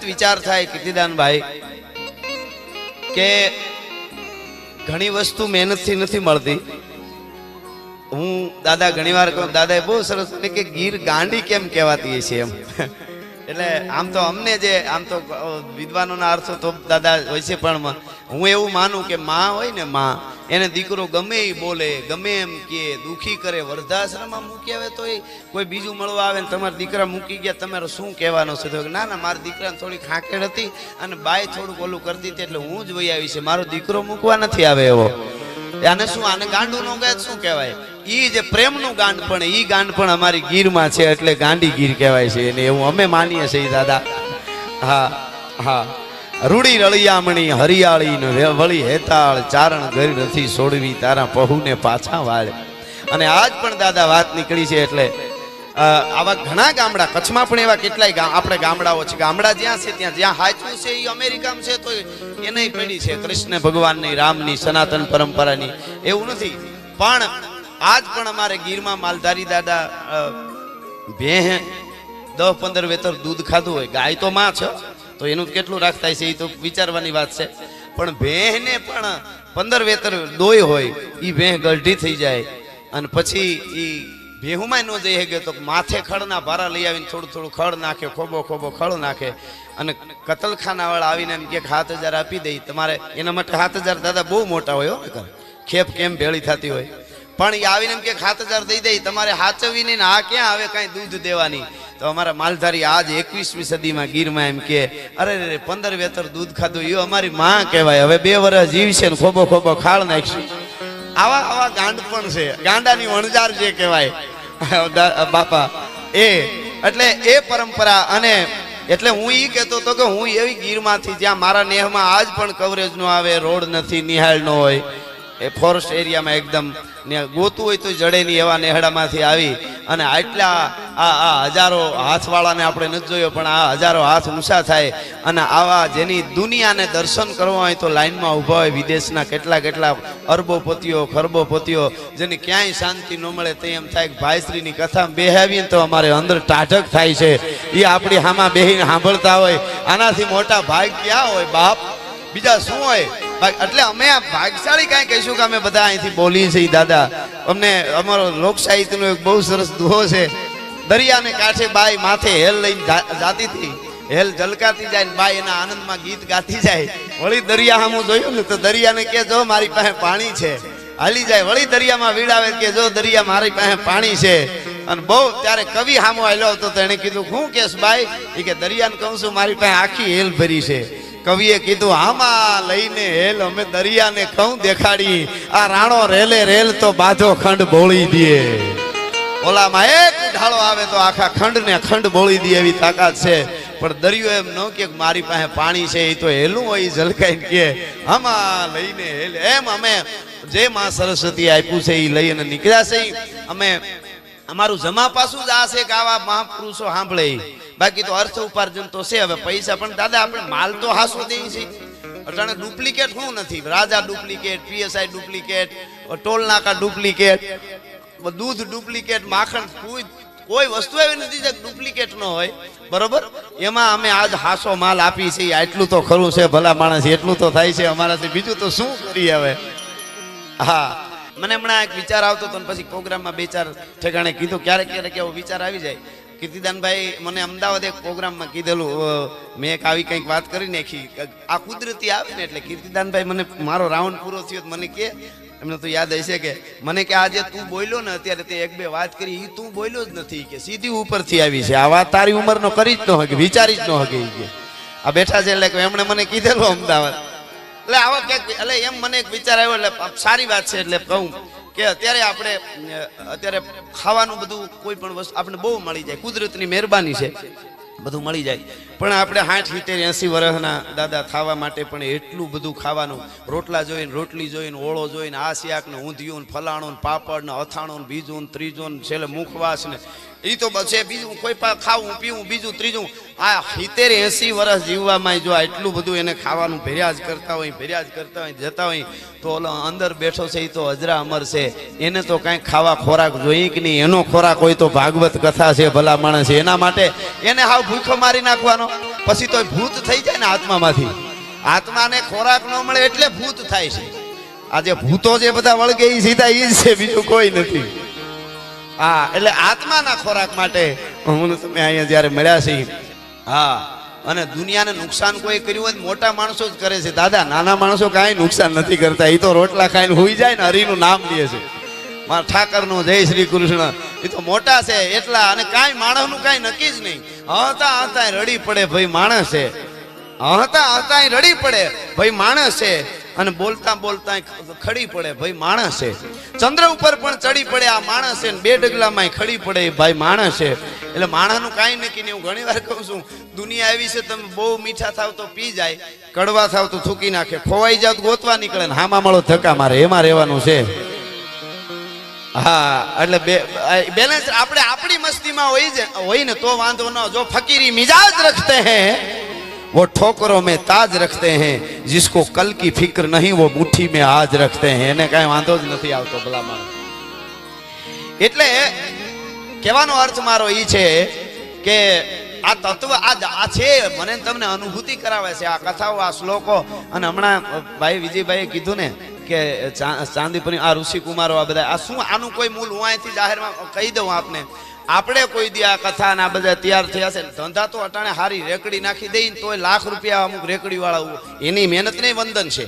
વખત વિચાર થાય કીર્તિદાનભાઈ, કે ઘણી વસ્તુ મહેનતથી નથી મળતી. હું દાદા ઘણીવાર કહું દાદા બહુ સરસ કે ગીર ગાંડી કેમ કહેવાતી છે એમ. એટલે આમ તો અમને જે, આમ તો વિદ્વાનોના અર્થો તો દાદા હોય છે, પણ હું એવું માનું કે માં હોય ને માં એને દીકરો ગમે એ બોલે, ગમે એમ કે, દુખી કરે, વૃદ્ધાશ્રમમાં મૂકી આવે તો એ કોઈ બીજું મળવા આવે ને તમારા દીકરા મૂકી ગયા, તમારે શું કહેવાનો છે? તો ના ના, મારા દીકરાને થોડી ખાંકેડ હતી અને બાય થોડુંક ઓલું કરતી હતી એટલે હું જ વહી આવી છે. મારો દીકરો મૂકવા નથી આવે એવો. આને શું, આને ગાંડું નો ગાય શું કહેવાય? ઈ જે પ્રેમનું ગાંડ પણ ઈ ગાંડ પણ અમારી ગીરમાં છે એટલે ગાંડી ગીર કહેવાય છે એને. એવું અમે માનીએ છીએ દાદા. હા હા. રૂડી રળિયામણી હરિયાળી વળી હેતાળ ચારણ ઘર નથી છોડવી તારા પહુને પાછા વાળે. અને આજ પણ દાદા વાત નીકળી છે એટલે આવા ઘણા ગામડા કચ્છમાં પણ એવા કેટલાય ગામ આપણે ગામડાઓ છે. ગામડા જ્યાં છે ત્યાં જ્યાં હાચવું છે એ અમેરિકામાં છે તો એને પડી છે. કૃષ્ણ ભગવાનની રામની સનાતન પરંપરાની એવું નથી. પણ આજ પણ અમારે ગીરમાં માલધારી દાદા અ, દસ પંદર વેતર દૂધ ખાધું હોય. ગાય તો માં છે. તો એનું કેટલું રાખતા છે એ તો વિચારવાની વાત છે. પણ ભેંને પણ પંદર વેતર દોય હોય એ ભેહ ગઢી થઈ જાય. અને પછી એ ભેહુમાં ન જઈ ગયો તો માથે ખડના ભારા લઈ આવીને થોડું થોડું ખડ નાખે, ખોબો ખોબો ખડ નાખે. અને કતલખાનાવાળા આવીને એમ કે સાત હજાર આપી દઈ તમારે એના માટે સાત હજાર દાદા બહુ મોટા હોય હો. ખેપ કેમ ભેળી થતી હોય. પણ એ આવીને એમ કે સાત હજાર દઈ દઈ તમારે હાચવવી નહીં ને આ ક્યાં આવે કાંઈ દૂધ દેવાની? તો અમારા માલધારી આજ એકવીસમી સદીમાં ગીરમાં એમ કે, અરે રે પંદર વેતર દૂધ ખાધું એ અમારી માં કહેવાય. હવે બે વર્ષ જીવશે ને ખોબો ખોબો ખાળ નાખશું. આવા આવા ગાંડ પણ છે. ગાંડાની વણજાર જે કહેવાય. બાપા. એ, એટલે એ પરંપરા અને એટલે હું એ કહેતો હતો કે હું એવી ગીરમાંથી જ્યાં મારા નેહમાં આજ પણ કવરેજ નો આવે, રોડ નથી, નિહાળ નો હોય, એ ફોરેસ્ટ એરિયામાં એકદમ ગોતું હોય તો જડે નહીં એવા નેહડામાંથી આવી અને આટલા આ આ હજારો હાથવાળાને આપણે નથી જોયો, પણ આ હજારો હાથ ઊંચા થાય અને આવા જેની દુનિયાને દર્શન કરવા હોય તો લાઈનમાં ઊભા હોય, વિદેશના કેટલા કેટલા અરબોપતિઓ ખરબોપતિઓ જેને ક્યાંય શાંતિ ન મળે તે એમ થાય ભાઈશ્રીની કથામાં બેહાવીએ તો અમારે અંદર ટાઢક થાય છે. એ આપણી હામાં બેહીને સાંભળતા હોય. આનાથી મોટા ભાગ ક્યાં હોય બાપ? બીજા શું હોય? એટલે અમે આ ભાગશાળી કાંઈ કહીશું કે અમે બધા અહીંથી બોલીએ છીએ દાદા. અમને અમારો લોક સાહિત્યનો એક બહુ સરસ દુહો છે. દરિયાને કાંઠે બાઈ માથે હેલ લઈને જાતી હતી. હેલ જલકાતી જાય ને બાઈ એના આનંદમાં ગીત ગાતી જાય. વળી દરિયા સામું જોયું ને તો દરિયાને કે, જો મારી પાસે પાણી છે. હાલી જાય. વળી દરિયામાં વીડાવે કે, જો દરિયા મારી પાસે પાણી છે. અને બહુ ત્યારે કવિ હામો આવેલો હતો તો એને કીધું, હું કેસ બાઈ? એ કે, દરિયાને કહું છું, મારી પાસે આખી હેલ ભરી છે. કવિએ કીધું, આમાં લઈને હેલ અમે દરિયાને કહું દેખાડી. આ રાણો રેલે રેલ તો બાધો ખંડ બોળી દે. ઓલામાં એક ઢાળો આવે તો આખા ખંડને ખંડ બોળી દે એવી તાકાત છે. પણ દરિયો એમ ન કે મારી પાસે પાણી છે, એ તો હેલું હોય, ઈ ઝલકાઈને કે આમાં લઈને હેલ. એમ અમે જે માં સરસ્વતી આપ્યું છે એ લઈને નીકળ્યા છે. અમે અમારું જમા પાછું જ આ છે કે આવા મહાપુરુષો સાંભળે. બાકી તો અર્થ ઉપાર્જન તો છે, હવે પૈસા પણ દાદા, આપણે માલ તો હાસો દઈએ છીએ અટાણે ડુપ્લિકેટ શું નથી. રાજા ડુપ્લિકેટ, પીએસઆઈ ડુપ્લિકેટ ટોલ નાકા ડુપ્લિકેટ દૂધ ડુપ્લિકેટ, માખણ કોઈ કોઈ વસ્તુ એવી નથી જે ડુપ્લિકેટ ન હોય. બરોબર? એમાં અમે આજ હાસો માલ આપી છે આટલું તો ખરું છે ભલા માણસ, એટલું તો થાય છે અમારાથી. બીજું તો શું કરી હવે? હા. મને હમણાં એક વિચાર આવતો હતો પછી પ્રોગ્રામમાં બે ચાર ઠેકાણે કીધું. ક્યારેક ક્યારેક એવો વિચાર આવી જાય કીર્તિદાનભાઈ મને અમદાવાદ એક પ્રોગ્રામમાં કીધેલું મેં એક આવી કંઈક વાત કરી નાખી આ કુદરતી આવે ને એટલે કીર્તિદાનભાઈ મને મારો રાઉન્ડ પૂરો થયો મને કે એમને તો યાદ હશે કે મને કે આજે તું બોલ્યો ને અત્યારે તે એક બે વાત કરી એ તું બોલ્યો જ નથી કે સીધી ઉપરથી આવી છે. આ વાત તારી ઉંમરનો કરી જ ન હકે, વિચારી જ ન હકે કે. આ બેઠા છે એટલે કે એમણે મને કીધેલું અમદાવાદ. એટલે આવા ક્યાંક એટલે એમ મને એક વિચાર આવ્યો એટલે સારી વાત છે એટલે કહું કે અત્યારે આપણે અત્યારે ખાવાનું બધું કોઈ પણ વસ્તુ આપણે બહુ મળી જાય, કુદરતની મહેરબાની છે, બધું મળી જાય. પણ આપણે સાઠ, સિત્તેર, એંસી વર્ષના દાદા ખાવા માટે પણ એટલું બધું ખાવાનું, રોટલા જોઈને રોટલી જોઈને, ઓળો જોઈને, આ શાક ને ઊંધિયું ને ફલાણું ને પાપડ ને અથાણું ને બીજું ને ત્રીજું છેલ્લે મુખવાસ ને એ તો છે બીજું કોઈ પણ ખાવું, પીવું, બીજું, ત્રીજું. આ સિત્તેર, એંસી વર્ષ જીવવામાં જો એટલું બધું એને ખાવાનું ભેર્યા જ કરતા હોય, ભેર્યા જ કરતા હોય, જતા હોય, તો ઓલો અંદર બેઠો છે એ તો અજરા અમર છે. એને તો કાંઈક ખાવા ખોરાક જોઈએ કે નહીં? એનો ખોરાક હોય તો ભાગવત કથા છે, ભલા માણસ એના માટે એને હાવ ભૂખો મારી નાખવાનો. પછી તો ભૂત થઈ જાય ને આત્મામાંથી. આત્માને ખોરાક ન મળે એટલે ભૂત થાય છે. આજે ભૂતો જે બધા વળગે એ સીધા એ જ છે, બીજું કોઈ નથી. હા, એટલે આત્માના ખોરાક માટે હું તમે અહીંયા જ્યારે મળ્યા છે હા, અને દુનિયાને નુકસાન કોઈ કર્યું હોય મોટા માણસો જ કરે છે. દાદા, નાના માણસો કાંઈ નુકસાન નથી કરતા. એ તો રોટલા ખાઈને હોઈ જાય ને હરિનું નામ લે છે. મારા ઠાકરનું જય શ્રી કૃષ્ણ. એ તો મોટા છે, એટલા અને કાંઈ માણસનું કાંઈ નક્કી જ નહીં. હતા હતા રડી પડે ભાઈ માણસ છે હતા હતા રડી પડે ભાઈ માણસ છે અને બોલતા બોલતા ખડી પડે ભાઈ માણસ છે ચંદ્ર ઉપર પણ ચડી પડે આ માણસ છે બે ડગલામાં ખડી પડે ભાઈ માણસ છે એટલે માણસનું કાંઈ નક્કી નહીં. હું ઘણી વાર કહું છું, દુનિયા એવી છે, તમે બહુ મીઠા થાવ તો પી જાય, કડવા થાવ તો થૂકી નાખે, ખોવાઈ જાવ ગોતવા નીકળે ને હામાં મળો ધક્કા મારે, એમાં રહેવાનું છે. હા એટલે બે બેલેન્સ આપણે આપણી મસ્તીમાં હોય છે હોય ને તો વાંધો ન જો ફકીરી મિજાજ રખતે हैं वो ठोकरों में ताज रखते हैं जिसको कल की फिक्र नहीं वो मुट्ठी में आज रखते हैं એને કાંઈ વાંધો જ નથી આવતો ભલા માણસ એટલે કહેવાનો અર્થ મારો ઈ છે કે આ તત્વ આ આ છે મને ને તમને અનુભૂતિ કરાવે છે આ કથાઓ આ શ્લોકો અને હમણાં ભાઈ વિજયભાઈએ કીધું ને કે ચાંદીપુરી, આ ઋષિ કુમારો આ બધા. આ શું આનું કોઈ મૂળ હું અહીંથી જાહેરમાં કહી દઉં આપને? આપણે કોઈ દી આ કથા ના બધા તૈયાર થયા છે ધંધા તો અટાણે હારી રેકડી નાખી દઈ તોય લાખ રૂપિયા અમુક રેકડી વાળા એની મહેનત નહીં, વંદન છે.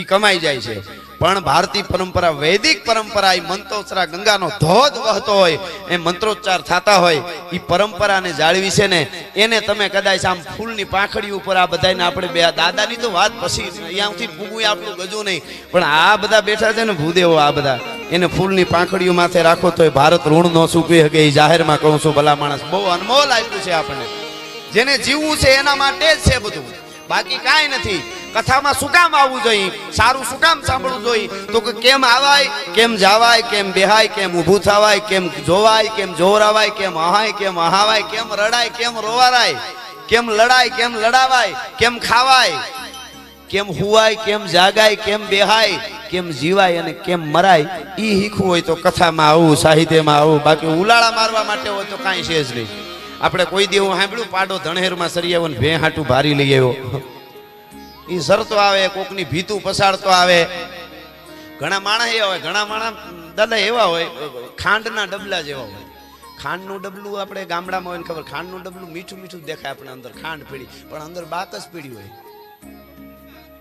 એ કમાઈ જાય છે. પણ ભારતીય પરંપરા, વૈદિક પરંપરા એ મંત્રોચ્ચાર ગંગાનો ધોધ વહતો હોય, એ મંત્રોચ્ચાર થતા હોય એ પરંપરાને જાળવી છે ને, એને તમે કદાચ આમ ફૂલની પાંખડી ઉપર આ બધાને આપણે બે દાદાની તો વાત પછી અહીંયાથી પૂગવું આપણું ગજું નહીં. પણ આ બધા બેઠા છે ને ભૂદેવો, આ બધા. એને ફૂલની પાંખડીઓ માથે રાખો તો એ ભારત ઋણ નો સૂકવી શકે એ જાહેરમાં કહું છું, ભલા માણસ. બહુ અનમોલ આપ્યું છે આપણને. જેને જીવવું છે એના માટે જ છે બધું. બાકી કાંઈ નથી. કથામાં શું કામ આવવું જોઈએ? સારું શું કામ સાંભળવું જોઈએ? તો કે કેમ આવાય, કેમ જાવાય, કેમ બેહાય, કેમ ઊભું થવાય, કેમ જોવાય, કેમ જોરાવાય કેમ અહાય, કેમ અહાવાય, કેમ રડાય, કેમ રોવારાય, કેમ લડાય, કેમ લડાવાય, કેમ ખાવાય, કેમ હુવાય, કેમ જાગાય, કેમ બેહાય કેમ જીવાય અને કેમ મરાય એ શીખવું હોય તો કથામાં આવું, સાહિત્યમાં આવું. બાકી ઉલાળા મારવા માટે હોય તો કાંઈ છે જ નહીં. આપણે કોઈ દેવું સાંભળ્યું, પાડો ધણેરમાં સરી આવ્યો ને ભે હાટું ભારી લઈ આવ્યો. એ સરતો આવે, કોકની ભીતું પસાડતો આવે. ઘણા માણસ એવા હોય, ઘણા માણસ દાદા એવા હોય, ખાંડના ડબલા જેવા હોય. ખાંડનું ડબલું આપણે ગામડામાં હોય ને ખબર, ખાંડનું ડબલું મીઠું મીઠું દેખાય આપણે અંદર, ખાંડ પીડી પણ અંદર બાકસ પીડી હોય.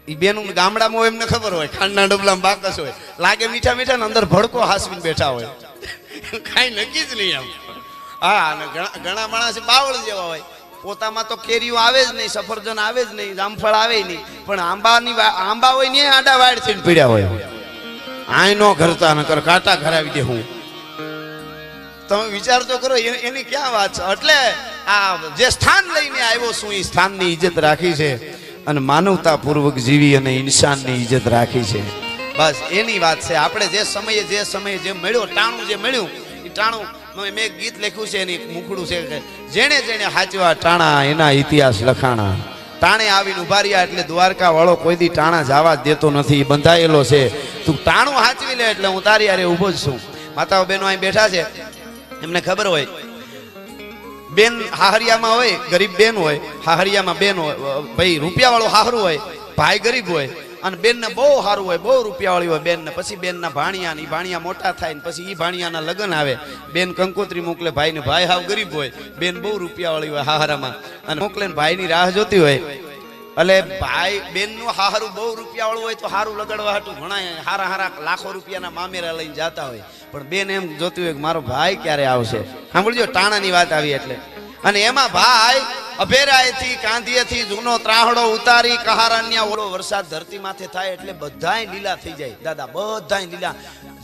ઈ બેનું ગામડામાં એમને ખબર હોય, ખાંડના ડબલામાં બાકસ હોય. લાગે મીઠા મીઠા ને અંદર ભડકો હાસવીને બેઠા હોય. કાંઈ નક્કી જ નહીં આમ. હા, અને ઘણા માણસ બાવળ જેવા હોય. પોતામાં તો કેરીઓ આવે જ નહીં, સફરજન આવે જ નહીં, જામફળ આવે નહીં. પણ આંબાની આંબા હોય ને એ આડા વાડ થઈને પીડ્યા હોય. આય નો ઘરતા, નકર કાંટા ઘરાવી દે હું. તમે વિચાર તો કરો એની ક્યાં વાત છે? એટલે આ જે સ્થાન લઈને આવ્યો છું, એ સ્થાનની ઇજ્જત રાખી છે. અને માનવતા પૂર્વક જીવી અને ઇન્સાનની ઇજ્જત રાખી છે. બસ, એની વાત છે. આપણે જે સમયે જે સમયે જે મળ્યો, ટાણું જે મળ્યું, એ ટાણું મેં એક ગીત લખ્યું છે, એની મુખડું છે કે જેણે જેણે હાચવા ટાણા, એના ઇતિહાસ લખાણા. ટાણે આવીને ઊભા રહ્યા એટલે દ્વારકા વાળો કોઈ દી ટાણા જવા જ દેતો નથી બંધાયેલો છે. તું ટાણું હાચવી લે એટલે હું તારી હારે ઊભો જ છું. માતાઓ બહેનો અહીં બેઠા છે. એમને ખબર હોય બેન હાહરિયામાં હોય, ગરીબ બેન હોય, હાહરિયામાં બેન હોય ભાઈ રૂપિયા વાળો હાહરું હોય, ભાઈ ગરીબ હોય, અને બેનને બહુ સારું હોય, બહુ રૂપિયા વાળી હોય બેનને, પછી બેનના ભાણિયા ને ભાણિયા મોટા થાય ને પછી એ ભાણિયાના લગ્ન આવે. બેન કંકોત્રી મોકલે, ભાઈને ભાઈ હાવ ગરીબ હોય, બેન બહુ રૂપિયા વાળી હોય હાહરામાં. અને મોકલે ભાઈની રાહ જોતી હોય એટલે ભાઈ બેનનું હારું બહુ રૂપિયા વાળું હોય તો હારું લગાડવા હાટું. ઘણા હારા હારા લાખો રૂપિયાના મામેરા લઈને જતા હોય. પણ બેન એમ જોતી હોય કે મારો ભાઈ ક્યારે આવશે? સાંભળજો ટાણાની વાત આવી એટલે. અને એમાં ભાઈ અભેરાયથી કાંધીએથી જૂનો ત્રાહડો ઉતારી કહારાન્યા ઓલો વરસાદ ધરતી માથે થાય એટલે બધાય લીલા થઈ જાય. દાદા બધાય લીલા.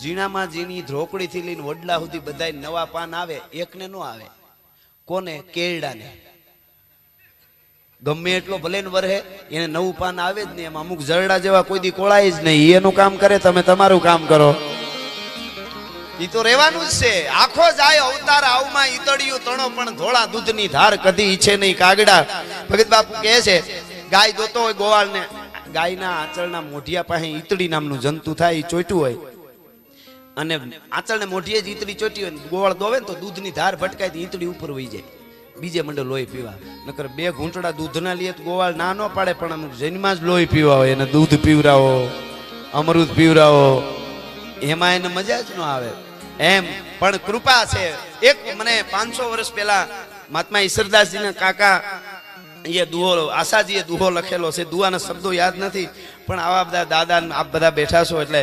ઝીણામાં ઝીણી ધ્રોકડીથી લઈને વડલા સુધી બધાય નવા પાન આવે એકને નો આવે. કોને? કેરડાને ગમે એટલો ભલે ને વરહે, એને નવું પાન આવે જ નહીં. એમાં અમુક જરડા જેવા કોઈ દી કોળાય જ નહીં. એનું કામ કરે, તમે તમારું કામ કરો. ઈ તો રહેવાનું જ છે. આખો જાય અવતાર આવમાં ઈતળિયું, તણો, પણ ધોળા દૂધની ધાર કદી ઈચ્છે નહીં. કાગડા. ભગત બાપુ કહે છે, ગાય દોતો હોય ગોવાળને. ગાયના આંચળના મોઢિયા પાસે ઈતળી નામનું જંતુ થાય, ઈ ચોટ્યું હોય. અને આંચળને મોઢિયે જ ઈતળી ચોટી હોય ગોવાળ દોવે ને તો દૂધની ધાર ભટકાય તો ઈતળી ઉપર વહી જાય. બીજે મંડે લોહી પીવા. નકર બે ઘૂંટડા દૂધના લઈએ તો ગોવાળ ના ન પાડે, પણ અમુક જન્મમાં જ લોહી પીવા હોય, એને દૂધ પીવરાવો, અમૃત પીવરાવો. એમાં એને મજા જ ન આવે. એમ, પણ કૃપા છે. એક મને પાંચસો વર્ષ પહેલા મહાત્મા ઈશ્વરદાસજીના કાકા એ દુહો, આશાજીએ દુહો લખેલો છે. દુહાના શબ્દો યાદ નથી, પણ આવા બધા દાદા આપ બધા બેઠા છો એટલે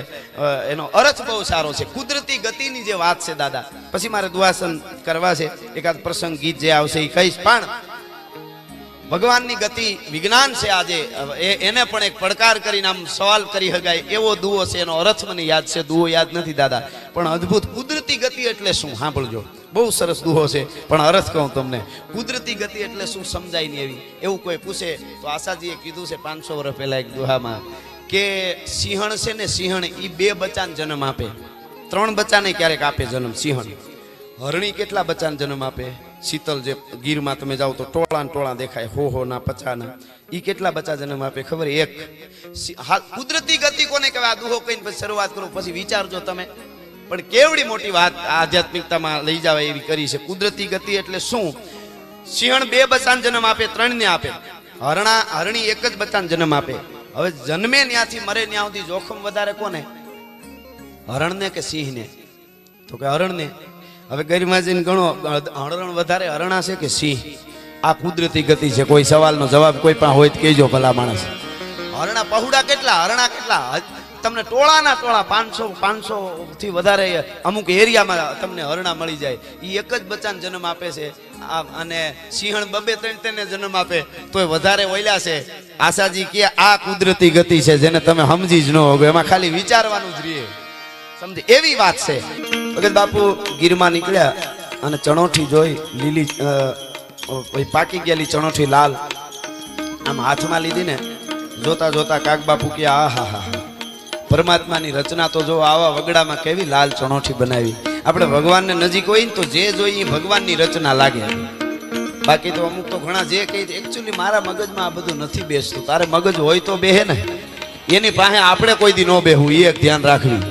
એનો અર્થ બહુ સારો છે. કુદરતી ગતિની જે વાત છે દાદા પછી મારે દુહાસન કરવા છે. એકાદ પ્રસંગ ગીત જે આવશે એ કહીશ. પણ ભગવાનની ગતિ વિજ્ઞાન છે આજે. એને પણ એક પડકાર કરીને આમ સવાલ કરી શકાય એવો દુઓ છે, એનો અર્થ મને યાદ છે. દુઓ યાદ નથી, દાદા. પણ અદ્ભુત કુદરતી ગતિ એટલે શું? સાંભળજો. બહુ સરસ દુહો છે. પણ અર્થ કહું તમને. કુદરતી ગતિ એટલે શું સમજાય નહીં એવી. એવું કોઈ પૂછે તો આશાજીએ કીધું છે પાંચસો વર્ષ પહેલા એક દુહામાં કે સિંહણ છે ને સિંહણ એ બે બચ્ચાને જન્મ આપે. ત્રણ બચ્ચાને ક્યારેક આપે જન્મ? સિંહણ. હરણી કેટલા બચ્ચાને જન્મ આપે? શીતલ જે ગીરમાં તમે જાઓ તો ટોળા ટોળા દેખાય, હો હો, ના, પચાના. એ કેટલા બચ્ચા જન્મ આપે? ખબર એક. કુદરતી ગતિ કોને કહેવાય? આ દુહો કહીને પછી શરૂઆત કરો, પછી વિચારજો તમે. પણ કેવડી મોટી વાત આધ્યાત્મિકતામાં લઈ જવાય એવી કરી છે. કુદરતી ગતિ એટલે શું? સિંહણ બે બચ્ચાને જન્મ આપે ત્રણ ને આપે. હરણા, હરણી એક જ બચ્ચાને જન્મ આપે. હવે જન્મે ત્યાંથી મરે ત્યાં સુધી જોખમ વધારે કોને? હરણને કે સિંહને? તો કે હરણને. હવે ગરિમા જઈને ગણો, હરણ વધારે હરણા છે કે સિંહ? આ કુદરતી ગતિ છે, કોઈ સવાલનો જવાબ કોઈ પણ હોય તો કહેજો ભલા માણસ. હરણા પહુડા કેટલા, હરણા કેટલા? તમને ટોળાના ટોળા, પાંચસો પાંચસો થી વધારે અમુક એરિયામાં તમને હરણા મળી જાય. એ એક જ બચ્ચાને જન્મ આપે છે. અને સિંહણ બબે ત્રણ ત્રણને જન્મ આપે, તોય વધારે ઓયલા છે. આશાજી કે આ કુદરતી ગતિ છે, જેને તમે સમજી જ ન હોગો. એમાં ખાલી વિચારવાનું જ રહીએ સમજી? એવી વાત છે. ભગત બાપુ ગીરમાં નીકળ્યા અને ચણોઠી જોઈ, લીલી પાકી ગયેલી ચણોઠી લાલ. આમ હાથમાં લીધી ને, જોતા જોતા કાક બાપુ કે, આ હા હા હા. પરમાત્માની રચના તો જો આવા વગડામાં કેવી લાલ ચણોઠી બનાવી. આપણે ભગવાનને નજીક હોય ને તો જે જોઈએ ભગવાનની રચના લાગે. બાકી તો અમુક તો ઘણા જે કહી એકચ્યુઅલી મારા મગજમાં આ બધું નથી બેસતું. તારે મગજ હોય તો બેહે ને. એની પાસે આપણે કોઈ દી ન બેહવું એ એક ધ્યાન રાખવી.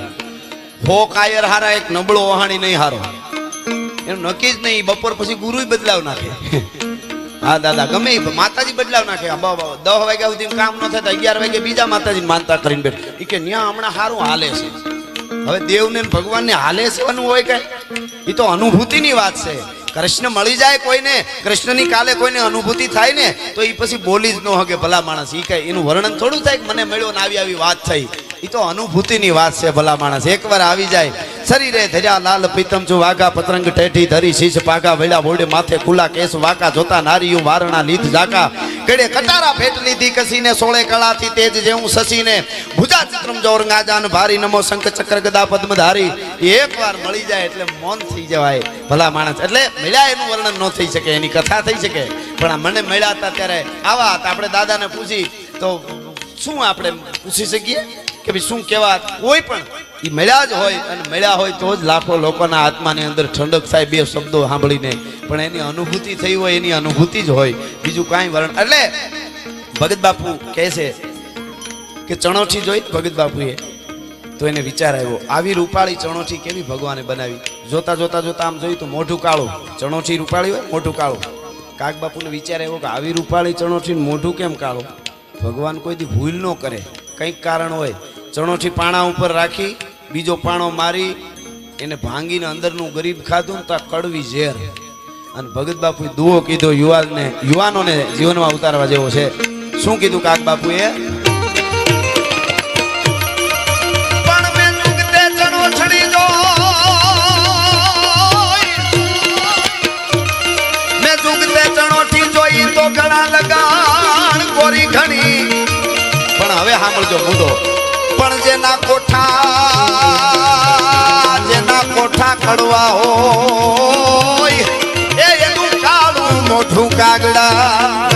હો આયર હારા એક નબળો વહાણી નહીં હારો. એનું નક્કી જ નહીં બપોર પછી ગુરુય બદલાવ નાખે. હા દાદા ગમે માતાજી બદલાવ નાખે. દસ વાગ્યા સુધી કામ ન થાય અગિયાર વાગે બીજા માતાજી માનતા કરીને બેઠ. એ કે ન્યા હમણાં સારું હાલે છે. હવે દેવને ને ભગવાનને હાલે સેવાનું હોય કે એ તો અનુભૂતિની વાત છે. કૃષ્ણ મળી જાય કોઈને કૃષ્ણની કાલે કોઈને અનુભૂતિ થાય ને તો એ પછી બોલી જ ન હકે ભલા માણસ. ઈ કઈ એનું વર્ણન થોડું થાય કે મને મળ્યો ને આવી આવી વાત થઈ. એ તો અનુભૂતિની વાત છે ભલા માણસ. એકવાર આવી જાય, શરીરે ધર્યા લાલ પીતમ છું, વાઘા, પતરંગ ટેઠી ધરી, શીશ, પાઘા વળ્યા બોડે માથે, ખુલ્લા કેસ, વાકા, જોતા નારીયું વારણા, લીધ જાકા કેડે કટારા ભેટ લીધી કસીને, સોળે કળાથી તેજ જેવું સસીને, ભુજા ચક્રમ જોર ગાજાન ભારી નમો શંખ ચક્ર ગદા પદ્મધારી એકવાર મળી જાય એટલે મૌન થઈ જવાય. ભલા માણસ, એટલે મળ્યા એનું વર્ણન ન થઈ શકે, એની કથા થઈ શકે. પણ મને મળ્યા હતા ત્યારે આવા હતા. આપણે દાદાને પૂછી, તો શું આપણે પૂછી શકીએ? કે ભાઈ શું કહેવા? કોઈ પણ. એ મળ્યા જ હોય અને મળ્યા હોય તો જ લાખો લોકોના આત્માની અંદર ઠંડક થાય, બે શબ્દો સાંભળીને. પણ એની અનુભૂતિ થઈ હોય, એની અનુભૂતિ જ હોય. બીજું કાંઈ વર્ણ એટલે ભગત બાપુ કહે છે કે ચણોઠી જોઈ ભગત બાપુએ. તો એને વિચાર આવ્યો, આવી રૂપાળી ચણોઠી કેવી ભગવાને બનાવી? જોતા જોતા જોતા આમ જોયું તો મોઢું કાળું. ચણોઠી રૂપાળી હોય, મોઢું કાળું. કાક બાપુને વિચાર આવ્યો કે આવી રૂપાળી ચણોઠી મોઢું કેમ કાળું? ભગવાન કોઈ દી ભૂલ ન કરે. કંઈક કારણ હોય. ચણોઠી પાણા ઉપર રાખી, બીજો પાણો મારી, એને ભાંગીને અંદરનું ગરીબ ખાધું તો કડવી ઝેર. અને ભગત બાપુએ દુઓ કીધો, યુવાનને, યુવાનોને જીવનમાં ઉતારવા જેવો છે. શું કીધું કાક બાપુએ? પણ હવે સાંભળજો મુદો પણ જેના કોઠા જેના કોઠા કડવા હોય એ એનું કાળું મોઢું કાગડા.